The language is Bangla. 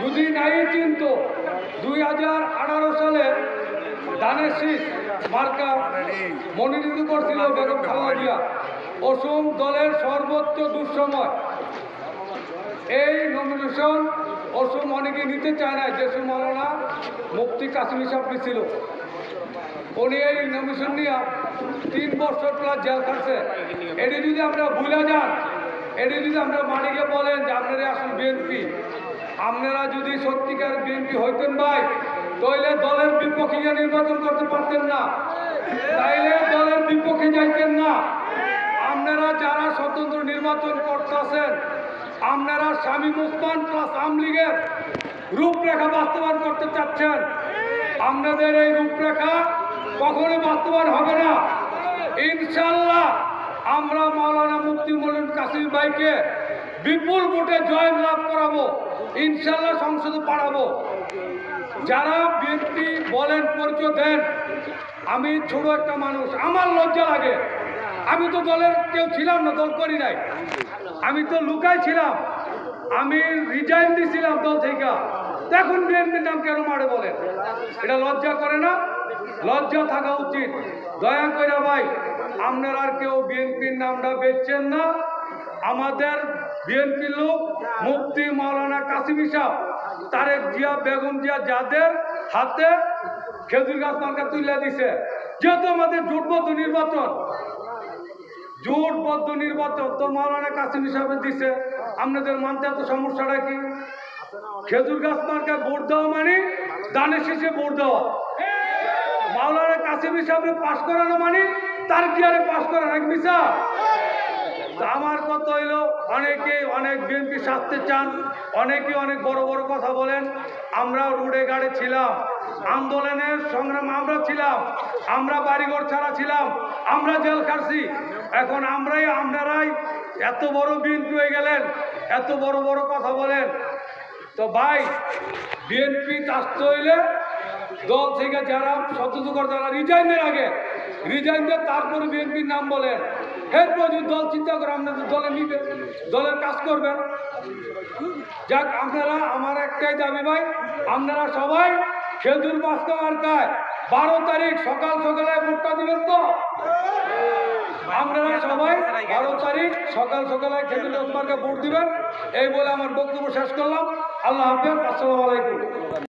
যদি নাই কিন্তু দুই হাজার আঠারো সালে ধানের মার্কা মনোনীত করছিল বেগম খালেদা অসম দলের সর্বোচ্চ দুঃসময়। এই নমিনেশন অসম অনেকে নিতে চায় না যেসব মৌলানা মুক্তি কাশ্মীর সাহেব ছিল। উনি এই নমিনেশন নিয়ে তিন বছর প্লাস জেল খাটছে। এটি যদি আমরা ভুলে যান, এটি যদি আমরা মানিকে বলেন যে আপনারা আসল বিএনপি আপনারা যদি সত্যিকার বিএনপি হইতেন ভাই, তাইলে দলের বিপক্ষে গিয়ে নির্বাচন করতে পারতেন না। তাইলে দলের বিপক্ষে যাইতেন না। আপনারা যারা স্বতন্ত্র নির্বাচন করতেছেন, আপনারা স্বামী মুসমান প্লাস আমলিগের রূপরেখা বাস্তবায়ন করতে চাচ্ছেন, আপনাদের এই রূপরেখা কখনোই বাস্তবায়ন হবে না। ইনশাল্লাহ আমরা মাওলানা মুফতি মৌলানা কাসিম ভাইকে বিপুল ভোটে জয় লাভ করাবো ইনশাল্লাহ সংসদে পাঠাবো যারা বিএনপি বলেন, পরিচয় দেন, আমি ছোট একটা মানুষ, আমার লজ্জা লাগে। আমি তো দলের কেউ ছিলাম না, দল করি নাই। আমি তো লুকাই ছিলাম। আমি রিজাইন দিছিলাম দল থেকে। দেখুন বিএনপির নাম কেন মারে বলেন? এটা লজ্জা করে না? লজ্জা থাকা উচিত। দয়া করে ভাই, আপনারা আর কেউ বিএনপির নামটা বেচছেন না। আমাদের বিএনপির লোক মুফতি মাওলানা কাসিম সাহ তারেক জিয়া, বেগম জিয়া যাদের হাতে খেজুর গাছ মার্কা তুলে দিছে। যেহেতু আমাদের জোটবদ্ধ নির্বাচন জোটবদ্ধ নির্বাচন তো মাওলানা কাসিম হিসাবে দিছে। আপনাদের মানতে এত সমস্যাটা কি? খেজুর গাছ মার্কা ভোট দেওয়া মানে দানের শেষে ভোট দেওয়া। মাওলানা কাসিম হিসাবে পাশ করানো মানে তার গিয়ারে পাশ করা এক মিশা আমার কথা হইল, অনেকে অনেক বিএনপি সাজতে চান, অনেকে অনেক বড় বড় কথা বলেন, আমরা রোডে গাড়ি ছিলাম আন্দোলনের সংগ্রাম আমরা ছিলাম, আমরা বাড়িঘর ছাড়া ছিলাম, আমরা জেল খাটছি। এখন আমরাই আপনারাই এত বড় বিএনপি হয়ে গেলেন, এত বড় বড় কথা বলেন। তো ভাই, বিএনপি আসতে হইলে দল থেকে যারা সতর্ক করে তারা রিজাইনের আগে রিজাইন দিয়ে তারপরে বিএনপির নাম বলেন এরপর যদি দল চিন্তা করে আপনাদের দলে নিবে, দলের কাজ করবেন। যাক, আপনারা আমার একটাই দাবি ভাই, আপনারা সবাই খেজুর বাস্তা মার্কায় বারো তারিখ সকাল সকালে ভোটটা দিবেন তো? আপনারা সবাই বারো তারিখ সকাল সকালে খেজুর বাস্তা ভোট দিবেন। এই বলে আমার বক্তব্য শেষ করলাম। আল্লাহ হাফেজ, আসসালামু আলাইকুম।